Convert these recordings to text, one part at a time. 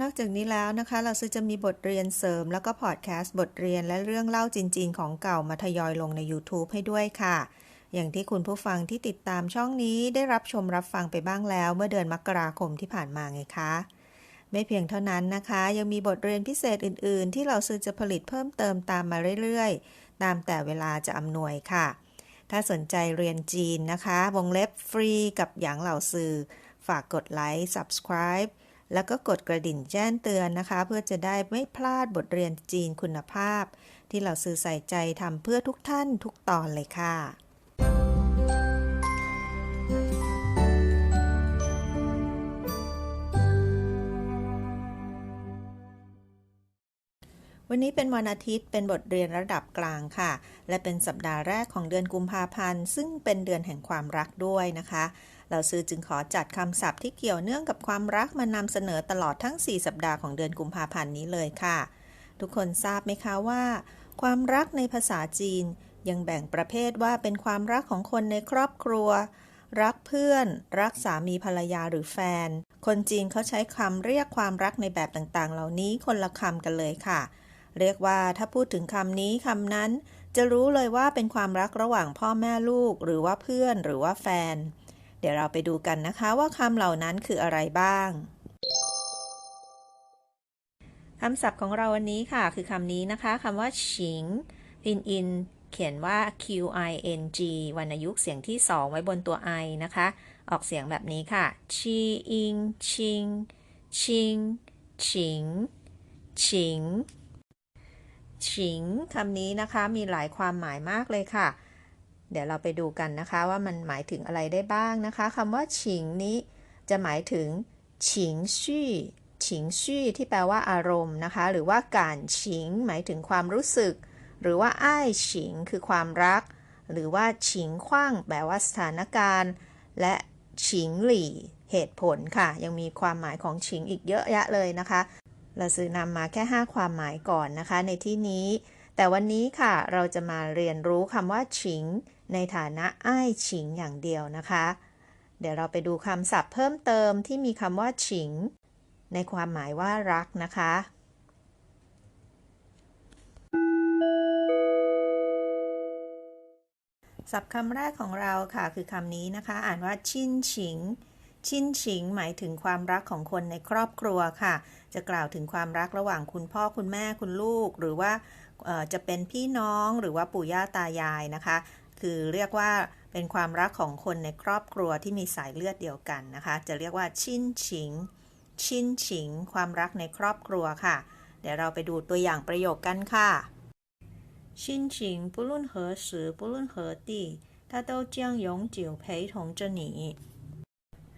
นอกจากนี้แล้วนะคะ เราซื้อจะมีบทเรียนเสริม แล้วก็พอดแคสต์บทเรียนและเรื่องเล่าจริง ๆ ของเก่ามาทยอยลงใน YouTube ให้ด้วยค่ะ อย่างที่คุณผู้ฟังที่ติดตามช่องนี้ได้รับชมรับฟังไปบ้างแล้วเมื่อเดือนมกราคมที่ผ่านมาไงคะ ไม่เพียงเท่านั้นนะคะ ยังมีบทเรียนพิเศษอื่น ๆ ที่เราซื้อจะผลิตเพิ่มเติมตามมาเรื่อยๆ ตามแต่เวลาจะอำนวยค่ะ ถ้าสนใจเรียนจีนนะคะ วงเล็บฟรีกับหยางเหล่าซื้อฝากกดไลค์ subscribe แล้วก็กดกระดิ่งแจ้งเตือนนะคะ เพื่อจะได้ไม่พลาดบทเรียนจีนคุณภาพ ที่เราสื่อใส่ใจทำเพื่อทุกท่านทุกตอนเลยค่ะ วันนี้เป็นวันอาทิตย์เป็นบทเรียนระดับกลางค่ะ และเป็นสัปดาห์แรกของเดือนกุมภาพันธ์ ซึ่งเป็นเดือนแห่งความรักด้วยนะคะ เราซื้อจึงขอจัดคำศัพท์ที่เกี่ยวเนื่องกับความรักมานำเสนอตลอดทั้ง 4 สัปดาห์ของเดือนกุมภาพันธ์นี้เลยค่ะ ทุกคนทราบไหมคะว่า ความรักในภาษาจีน ยังแบ่งประเภทว่าเป็นความรักของคนในครอบครัว รักเพื่อน รักสามีภรรยาหรือแฟน คนจีนเขาใช้คำเรียกความรักในแบบต่างๆ เหล่านี้คนละคำกันเลยค่ะ เรียกว่าถ้าพูดถึงคำนี้คำนั้นจะรู้เลยว่าเป็นความรักระหว่างพ่อแม่ลูก หรือว่าเพื่อนหรือว่าแฟน ดี๋ยวเราไปดูกันนะคะว่าคำเหล่านั้นคืออะไรบ้างคำศัพท์ของเราวันนี้ค่ะ คือคำนี้นะคะคำว่าฉิงพินอิน เขียนว่า q i n g วรรณยุกต์เสียงที่ 2 ไว้บนตัว i นะคะ ออกเสียงแบบนี้ค่ะ ชีอิง ชิง ชิงฉิงฉิงฉิงคำนี้นะคะมีหลายความหมายมากเลยค่ะ เดี๋ยวเราไปดูกันนะคะว่ามันหมายถึงอะไรได้บ้างนะคะคำว่าฉิงนี้จะหมายถึงฉิงชี่ฉิงชี่ที่แปลว่าอารมณ์นะคะ หรือว่าการฉิง หมายถึงความรู้สึก หรือว่าอ้ายฉิงคือความรัก หรือว่าฉิงขว้างแปลว่าสถานการณ์ และฉิงหลี่เหตุผลค่ะ ยังมีความหมายของฉิงอีกเยอะแยะเลยนะคะ เราซื้อนำมาแค่ 5 ความหมายก่อนนะคะ ในที่นี้ แต่วันนี้ค่ะเราจะมาเรียนรู้คำว่าฉิง ในฐานะอ้ายฉิงอย่างเดียวนะคะ เดี๋ยวเราไปดูคำศัพท์เพิ่มเติมที่มีคำว่าฉิง ในความหมายว่ารักนะคะ ศัพท์คำแรกของเราค่ะ คือคำนี้นะคะ อ่านว่าชินฉิงชินฉิงหมายถึงความรักของคนในครอบครัวค่ะ จะกล่าวถึงความรักระหว่างคุณพ่อคุณแม่คุณลูก หรือว่าจะเป็นพี่น้องหรือว่าปู่ย่าตายายนะคะ คือเรียกว่าเป็นความรักของคนในครอบครัวที่มีสายเลือดเดียวกันนะคะ จะเรียกว่าชินฉิง ชินฉิง ความรักในครอบครัวค่ะ เดี๋ยวเราไปดูตัวอย่างประโยคกันค่ะ心情不论何时不论何地他都将永久陪同着你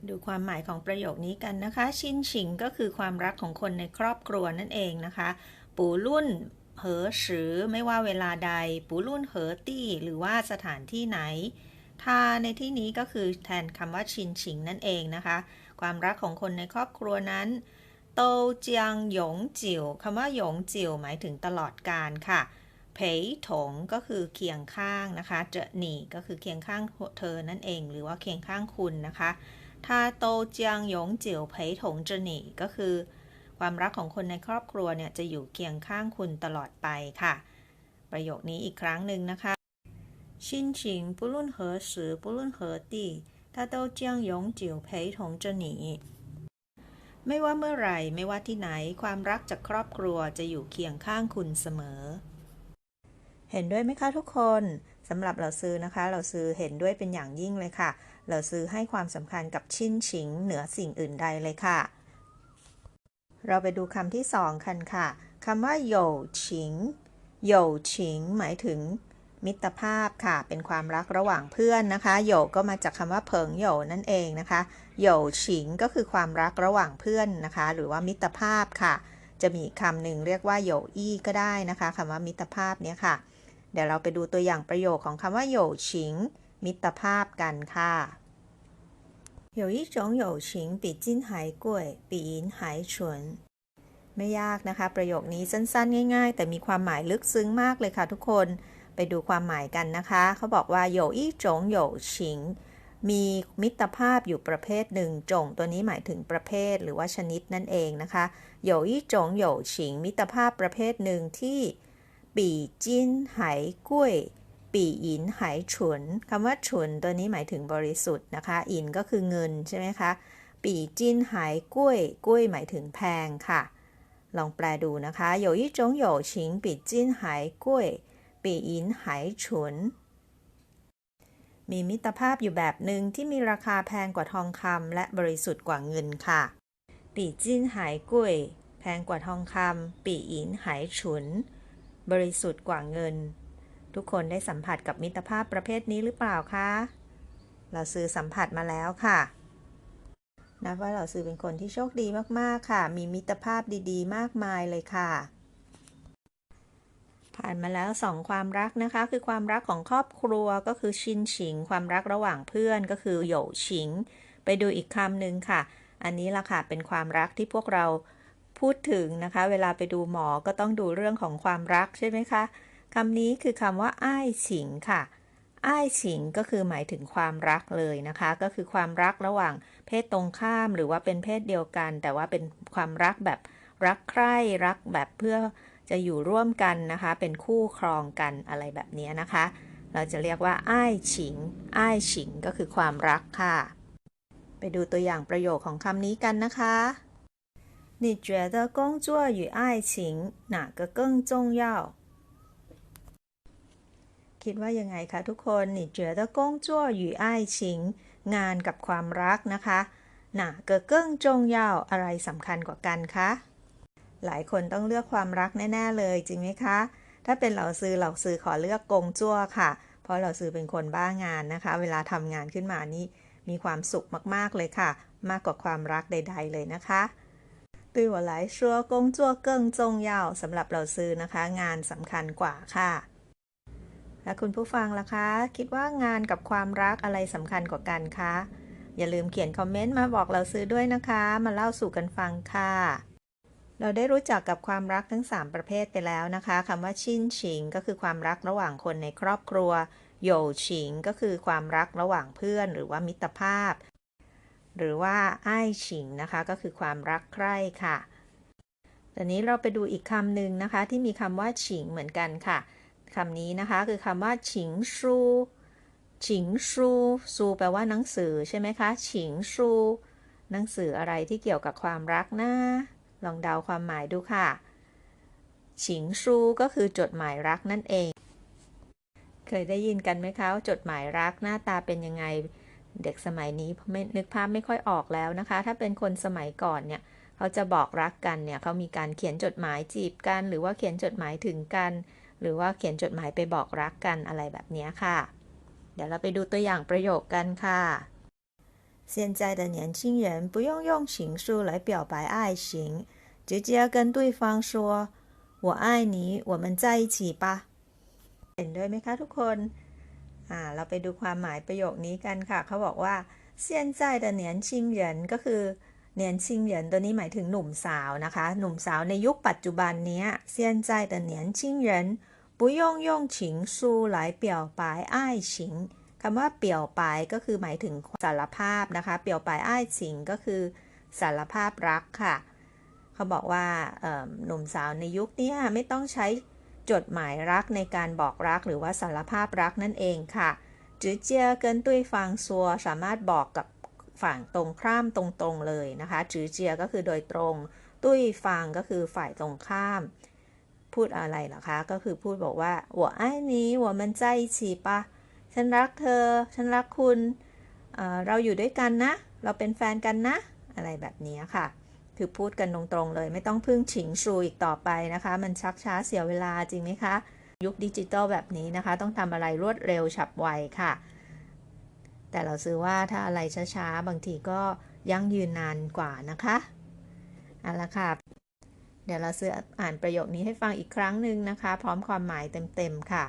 ดูความหมายของประโยคนี้กันนะคะ ชินฉิงก็คือความรักของคนในครอบครัวนั่นเองนะคะ ปูรุ่น เหอสือไม่ว่าเวลาใด ปูรุ่นเหอตี้ หรือว่าสถานที่ไหนทาในที่นี้ก็คือแทนคำว่าชินฉิงนั่นเองนะคะ ความรักของคนในครอบครัวนั้นโตเจียงหยงจิ๋วคำว่าหยงจิ๋วหมายถึงตลอดการค่ะเพยถงก็คือเคียงข้างนะคะ เจหนี่ก็คือเคียงข้างเธอนั่นเอง หรือว่าเคียงข้างคุณนะคะ ถ้าโตเจียงหยงจิ๋วเพยถงเจหนี่ก็คือ ความรักของคนในครอบครัวเนี่ยจะอยู่เคียงข้างคุณตลอดไปค่ะ ประโยคนี้อีกครั้งหนึ่งนะคะ心情不论何时不论何地它都将永久陪同着你ไม่ว่าเมื่อไหร่ ไม่ว่าที่ไหน ความรักจากครอบครัวจะอยู่เคียงข้างคุณเสมอ เห็นด้วยไหมคะทุกคนสำหรับเราซื้อนะคะ เราซื้อเห็นด้วยเป็นอย่างยิ่งเลยค่ะ เราซื้อให้ความสำคัญกับชินฉิง เหนือสิ่งอื่นใดเลยค่ะ เราไปดูคำที่สองกันค่ะคำว่าโยฉิงโยฉิงหมายถึงมิตรภาพค่ะ เป็นความรักระหว่างเพื่อนนะคะโยก็มาจากคำว่าเพิงโยนั่นเองนะคะโยฉิงก็คือความรักระหว่างเพื่อนนะคะ หรือว่ามิตรภาพค่ะ จะมีคำหนึ่งเรียกว่าโยอี้ก็ได้นะคะคำว่ามิตรภาพเนี้ยค่ะ เดี๋ยวเราไปดูตัวอย่างประโยคของคำว่าโยชิงมิตรภาพกันค่ะ 有一种友情比金还贵比银还纯ไม่ยากนะคะ ประโยคนี้สั้นๆ ง่าย ๆ แต่มีความหมายลึกซึ้งมากเลยค่ะทุกคน ไปดูความหมายกันนะคะ เขาบอกว่า有一种友情มีมิตรภาพอยู่ประเภทหนึ่งจงตัวนี้หมายถึงประเภทหรือว่าชนิดนั่นเองนะคะ有一种友情มิตรภาพประเภทหนึ่งที่ปีจิ้นไหกุ้ย ปีอินไหฉุนคำว่าฉุนตัวนี้หมายถึงบริสุทธิ์นะคะ อินก็คือเงินใช่ไหมคะปีจิ้นไหกุ้ยกุ้ยหมายถึงแพงค่ะ ลองแปลดูนะคะ有一种友情比金还贵比银还纯มีมิตรภาพอยู่แบบหนึ่งที่มีราคาแพงกว่าทองคำและบริสุทธิ์กว่าเงินค่ะ ปีจิ้นหายกุ้ยแพงกว่าทองคำปีอินหายฉุน บริสุทธิ์กว่าเงิน ทุกคนได้สัมผัสกับมิตรภาพประเภทนี้หรือเปล่าคะ เราซื้อสัมผัสมาแล้วค่ะนับว่าเราซื้อเป็นคนที่โชคดีมากๆค่ะ มีมิตรภาพดีๆ มากมายเลยค่ะ ผ่านมาแล้วสองความรักนะคะ คือความรักของครอบครัวก็คือชินฉิง ความรักระหว่างเพื่อนก็คือโหยฉิง ไปดูอีกคำหนึ่งค่ะ อันนี้ละค่ะเป็นความรักที่พวกเราพูดถึงนะคะ เวลาไปดูหมอก็ต้องดูเรื่องของความรักใช่ไหมคะ คำนี้คือคำว่าอ้ายฉิงค่ะ อ้ายฉิงก็คือหมายถึงความรักเลยนะคะ ก็คือความรักระหว่างเพศตรงข้ามหรือว่าเป็นเพศเดียวกัน แต่ว่าเป็นความรักแบบรักใคร่รักแบบเพื่อจะอยู่ร่วมกันนะคะ เป็นคู่ครองกันอะไรแบบนี้นะคะ เราจะเรียกว่าอ้ายฉิง อ้ายฉิงก็คือความรักค่ะ ไปดูตัวอย่างประโยคของคำนี้กันนะคะ你觉得工作与爱情哪个更重要 คิดว่ายังไงคะทุกคน你觉得工作与爱情งานกับความรักนะคะ哪个更重要อะไรสำคัญกว่ากันคะ หลายคนต้องเลือกความรักแน่ ๆ เลยจริงไหมคะ ถ้าเป็นเหล่าซื้อเหล่าซื้อขอเลือกกงจั่วค่ะ เพราะเหล่าซื้อเป็นคนบ้างานนะคะ เวลาทำงานขึ้นมานี่มีความสุขมาก ๆ เลยค่ะ มากกว่าความรักใด ๆ เลยนะคะ对我来说工作更重要สำหรับเราซื้อนะคะ งานสำคัญกว่าค่ะ และคุณผู้ฟังล่ะคะ คิดว่างานกับความรักอะไรสำคัญกว่ากันคะ อย่าลืมเขียนคอมเมนต์มาบอกเราซื้อด้วยนะคะ มาเล่าสู่กันฟังค่ะ เราได้รู้จักกับความรักทั้ง 3 ประเภทไปแล้วนะคะคำว่าชินฉิง ก็คือความรักระหว่างคนในครอบครัวโยฉิง ก็คือความรักระหว่างเพื่อน หรือว่ามิตรภาพ หรือว่าไอ้ฉิงนะคะก็คือความรักใคร่ค่ะตอนนี้เราไปดูอีกคำหนึ่งนะคะ ที่มีคำว่าฉิงเหมือนกันค่ะ คำนี้นะคะ คือคำว่าฉิงชูฉิงชูซูแปลว่าหนังสือใช่ไหมคะฉิงชูหนังสืออะไรที่เกี่ยวกับความรักนะลองเดาความหมายดูค่ะ ฉิงชูก็คือจดหมายรักนั่นเอง เคยได้ยินกันไหมคะจดหมายรักหน้าตาเป็นยังไง เด็กสมัยนี้ไม่นึกภาพไม่ค่อยออกแล้วนะคะ ถ้าเป็นคนสมัยก่อนเนี่ย เขาจะบอกรักกันเนี่ยเขามีการเขียนจดหมายจีบกัน หรือว่าเขียนจดหมายถึงกัน หรือว่าเขียนจดหมายไปบอกรักกันอะไรแบบนี้ค่ะ เดี๋ยวเราไปดูตัวอย่างประโยคกันค่ะ现在的年轻人不用用情书来表白爱情，直接跟对方说“我爱你，我们在一起吧”เห็นด้วยไหมคะทุกคน อ่า เราไปดูความหมายประโยคนี้กันค่ะ เขาบอกว่า现在的年轻人ก็คือเนียนชิงเหรินตัวนี้หมายถึงหนุ่มสาวนะคะ หนุ่มสาวในยุคปัจจุบันนี้现在的年轻人 不用用情书来表白爱情คำว่าเปี่ยวปายก็คือหมายถึงสารภาพนะคะ เปี่ยวปายอ้ายฉิงก็คือสารภาพรักค่ะ เขาบอกว่าหนุ่มสาวในยุคนี้ไม่ต้องใช้จดหมายรักในการบอกรักหรือว่าสารภาพรักนั่นเองค่ะจือเจียเกินตุ้ยฟังซัวสามารถบอกกับฝั่งตรงข้ามตรงๆเลยนะคะจือเจียก็คือโดยตรง ตุ้ยฟังก็คือฝ่ายตรงข้าม พูดอะไรหรอคะ ก็คือพูดบอกว่าหัวไอ้นี้หัวมันใจฉีปะฉันรักเธอ ฉันรักคุณเเราอยู่ด้วยกันนะ เราเป็นแฟนกันนะ อะไรแบบนี้ค่ะ คือพูดกันตรงๆเลย ไม่ต้องพึ่งฉิงชูอีกต่อไปนะคะ มันชักช้าเสียเวลาจริงไหมคะ ยุคดิจิตอลแบบนี้นะคะ ต้องทำอะไรรวดเร็วฉับไวค่ะ แต่เราซื้อว่าถ้าอะไรช้าๆ บางทีก็ยั่งยืนนานกว่านะคะเอาละค่ะ เดี๋ยวเราซื้ออ่านประโยคนี้ให้ฟังอีกครั้งหนึ่งนะคะ พร้อมความหมายเต็มๆค่ะ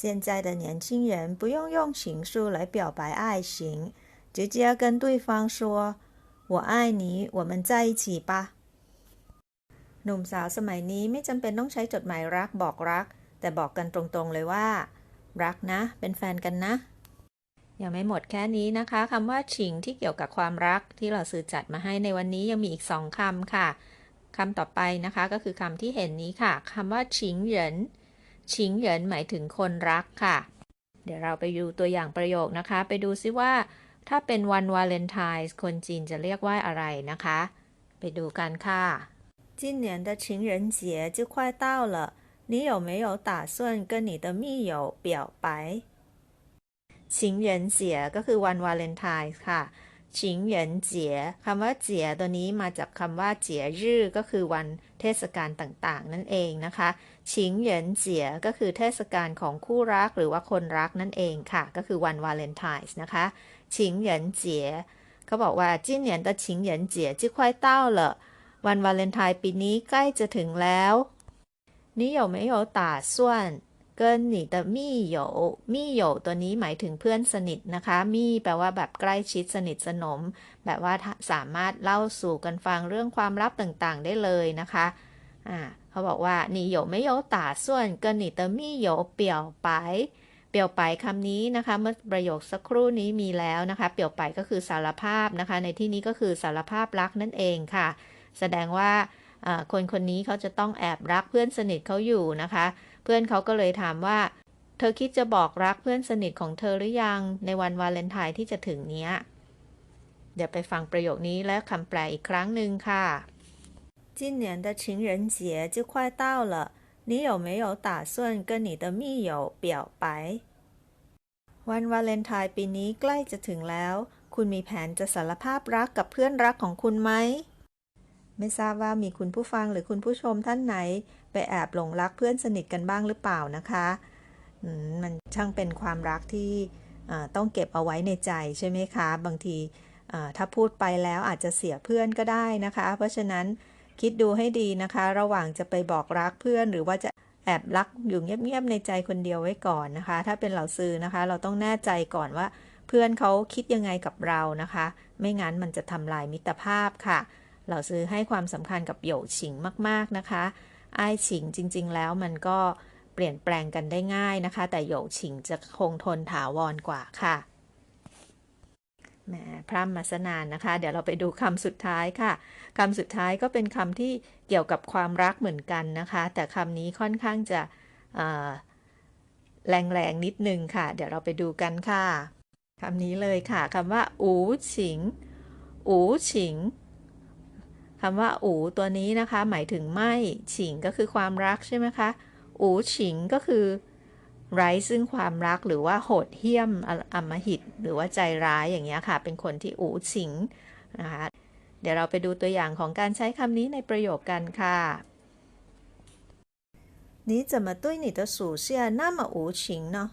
现在的年轻人不用用情书来表白爱情，直接跟对方说“我爱你，我们在一起吧”。หนุ่มสาวสมัยนี้ไม่จำเป็นต้องใช้จดหมายรักบอกรัก แต่บอกกันตรงๆเลยว่า รักนะ เป็นแฟนกันนะ ยังไม่หมดแค่นี้นะคะคำว่าฉิงที่เกี่ยวกับความรักที่เราซื้อจัดมาให้ในวันนี้ยังมีอีกสองคำค่ะคำต่อไปนะคะก็คือคำที่เห็นนี้ค่ะคำว่าฉิงเหรินฉิงเหรินหมายถึงคนรักค่ะ เดี๋ยวเราไปดูตัวอย่างประโยคนะคะ ไปดูซิว่า ถ้าเป็นวันวาเลนไทน์คนจีนจะเรียกว่าอะไรนะคะ ไปดูกันค่ะ今年的情人节就快到了，你有没有打算跟你的密友表白？ ชิงเหรินเจียก็คือวันวาเลนไทน์ค่ะ ชิงเหรินเจียคำว่าเจียตัวนี้มาจากคำว่าเจียรื่อก็คือวันเทศกาลต่างๆ นั่นเองนะคะ ชิงเหรินเจียก็คือเทศกาลของคู่รักหรือว่าคนรักนั่นเองค่ะ ก็คือวันวาเลนไทน์นะคะ ชิงเหรินเจียเขาบอกว่า今年的情人节就快到了วันวาเลนไทน์ปีนี้ใกล้จะถึงแล้ว你有没有打算 เกินหนีแต่มี่โยมี่โยตัวนี้หมายถึงเพื่อนสนิทนะคะ มี่แปลว่าแบบใกล้ชิดสนิทสนม แบบว่าสามารถเล่าสู่กันฟังเรื่องความลับต่างๆ ได้เลยนะคะอ่าเขาบอกว่าหนีโยไม่โยตาส่วนเกินหนีแต่มี่โยเปี่ยวไปเปี่ยวไปคำนี้นะคะ เมื่อประโยคสักครู่นี้มีแล้วนะคะ เปี่ยวไปก็คือสารภาพนะคะ ในที่นี้ก็คือสารภาพรักนั่นเองค่ะ แสดงว่าคนคนนี้เขาจะต้องแอบรักเพื่อนสนิทเขาอยู่นะคะ พื่อนเขาก็เลยถามว่า เธอคิดจะบอกรักเพื่อนสนิทของเธอหรือยังในวันวาเลนไทน์ที่จะถึงเนี้ย เดี๋ยวไปฟังประโยคนี้และคำแปลอีกครั้งหนึ่งค่ะ今年的情人节就快到了你有没有打算跟你的密友表白วันวาเลนไทน์ปีนี้ใกล้จะถึงแล้ว คุณมีแผนจะสารภาพรักกับเพื่อนรักของคุณไหม ไม่ทราบว่ามีคุณผู้ฟังหรือคุณผู้ชมท่านไหน ไปแอบหลงรักเพื่อนสนิทกันบ้างหรือเปล่านะคะมันช่างเป็นความรักที่ต้องเก็บเอาไว้ในใจใช่ไหมคะ บางทีถ้าพูดไปแล้วอาจจะเสียเพื่อนก็ได้นะคะ เพราะฉะนั้นคิดดูให้ดีนะคะ ระหว่างจะไปบอกรักเพื่อน หรือว่าจะแอบรักอยู่เงียบๆในใจคนเดียวไว้ก่อนนะคะ ถ้าเป็นเหล่าซื้อนะคะ เราต้องแน่ใจก่อนว่าเพื่อนเขาคิดยังไงกับเรานะคะ ไม่งั้นมันจะทำลายมิตรภาพค่ะ เหล่าซื้อให้ความสำคัญกับโยฉิงมาก ๆ นะคะไอฉิงจริง ๆ แล้วมันก็เปลี่ยนแปลงกันได้ง่ายนะคะ แต่โยฉิงจะคงทนถาวรกว่าค่ะแหมพร่ำมาสนานนะคะ เดี๋ยวเราไปดูคำสุดท้ายค่ะคำสุดท้ายก็เป็นคำที่เกี่ยวกับความรักเหมือนกันนะคะ แต่คำนี้ค่อนข้างจะแรงๆนิดนึงค่ะ เดี๋ยวเราไปดูกันค่ะคำนี้เลยค่ะคำว่า อูฉิง อูฉิง คำว่าอูตัวนี้นะคะ หมายถึงไม่ฉิงก็คือความรักใช่ไหมคะ อูฉิงก็คือ ไร้ซึ่งความรักหรือว่าโหดเหี้ยมอมหิต หรือว่าใจร้ายอย่างเงี้ยค่ะ เป็นคนที่อูฉิงนะคะเดี๋ยวเราไปดูตัวอย่างของการใช้คำนี้ในประโยคกันค่ะ你怎么对你的属下那么无情呢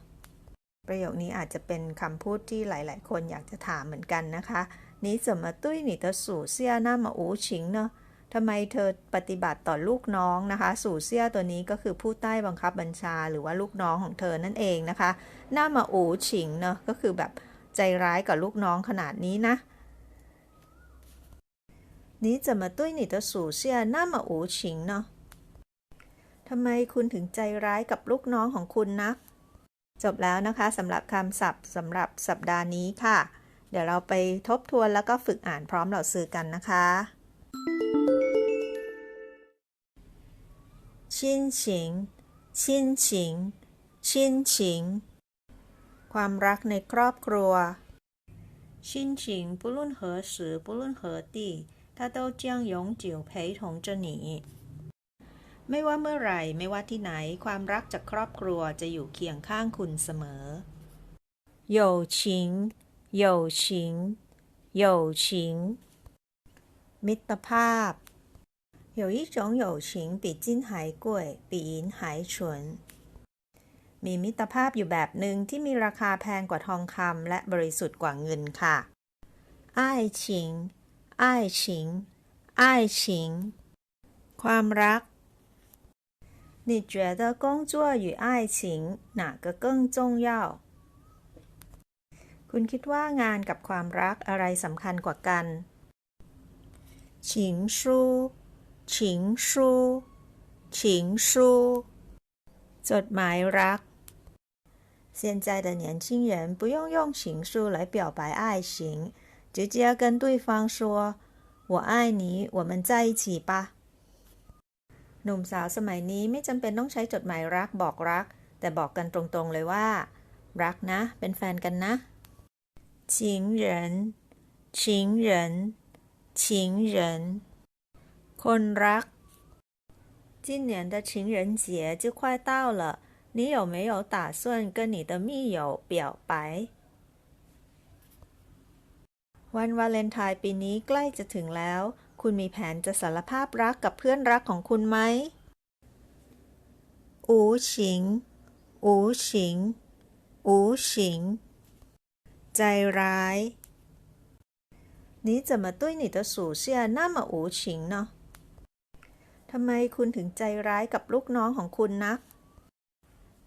ประโยคนี้อาจจะเป็นคำพูดที่หลาย ๆ คนอยากจะถามเหมือนกันนะคะ你怎么对你的属下那么无情呢ทำไมเธอปฏิบัติต่อลูกน้องนะคะ สู่เสี้ยตัวนี้ก็คือผู้ใต้บังคับบัญชา หรือว่าลูกน้องของเธอนั่นเองนะคะหน้ามาอูฉิงเนาะก็คือแบบใจร้ายกับลูกน้องขนาดนี้นะ你怎么对你的属下那么无情呢ทำไมคุณถึงใจร้ายกับลูกน้องของคุณนะ จบแล้วนะคะสำหรับคำศัพท์สำหรับสัปดาห์นี้ค่ะ เดี๋ยวเราไปทบทวนแล้วก็ฝึกอ่านพร้อมเหล่าซื้อกันนะคะ亲情亲情亲情ความรักในครอบครัว亲情不论何时不论何地它都将永久陪同着你 ไม่ว่าเมื่อไหร่ไม่ว่าที่ไหนความรักจากครอบครัวจะอยู่เคียงข้างคุณเสมอ友情友情友情มิตรภาพ有一种友情比金还贵比银还纯มีมิตรภาพอยู่แบบหนึ่งที่มีราคาแพงกว่าทองคำและบริสุทธิ์กว่าเงินค่ะ爱情爱情爱 爱情ความรัก 你觉得工作与爱情哪个更重要คุณคิดว่างานกับความรักอะไรสำคัญกว่ากัน情书情书情书จดหมายรัก现在的年轻人不用用情书来表白爱情，直接跟对方说“我爱你，我们在一起吧”。 ”。 หนุ่มสาวสมัยนี้ไม่จำเป็นต้องใช้จดหมายรักบอกรัก แต่บอกกันตรงๆเลยว่า รักนะ เป็นแฟนกันนะ情人情人情人คนรัก今年的情人节就快到了，你有没有打算跟你的密友表白？วันวาเลนไทน์ปีนี้ใกล้จะถึงแล้ว คุณมีแผนจะสารภาพรักกับเพื่อนรักของคุณไหม无情无情无情ใจร้าย你怎么对你的属下那么无情呢ทำไมคุณถึงใจร้ายกับลูกน้องของคุณนะ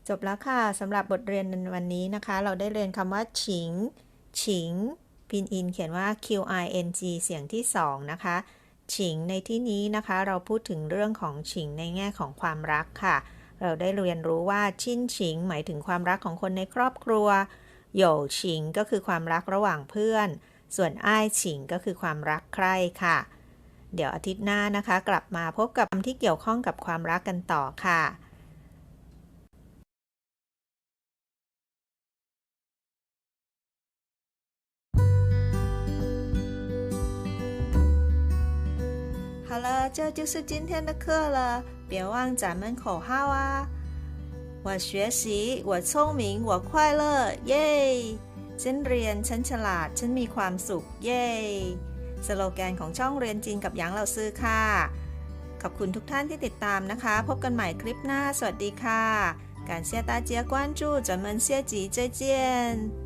จบแล้วค่ะสำหรับบทเรียนในวันนี้นะคะ เราได้เรียนคำว่าฉิง ฉิง พินอินเขียนว่า q i n g เสียงที่สองนะคะ ฉิงในที่นี้นะคะ เราพูดถึงเรื่องของฉิงในแง่ของความรักค่ะ เราได้เรียนรู้ว่าชินฉิง หมายถึงความรักของคนในครอบครัวโหย่ฉิงก็คือความรักระหว่างเพื่อน ส่วนอ้ายฉิงก็คือความรักใคร่ค่ะ เดี๋ยวอาทิตย์หน้านะคะ กลับมาพบกับคำที่เกี่ยวข้องกับความรักกันต่อค่ะ 好了，这就是今天的课了，别忘咱们口号啊！我学习，我聪明，我快乐，耶！ฉันเรียน ฉันฉลาด ฉันมีความสุข เย้ สโลแกนของช่องเรียนจีนกับหยางเหล่าซื้อค่ะ ขอบคุณทุกท่านที่ติดตามนะคะ พบกันใหม่คลิปหน้า สวัสดีค่ะ感谢大家关注咱们下集再见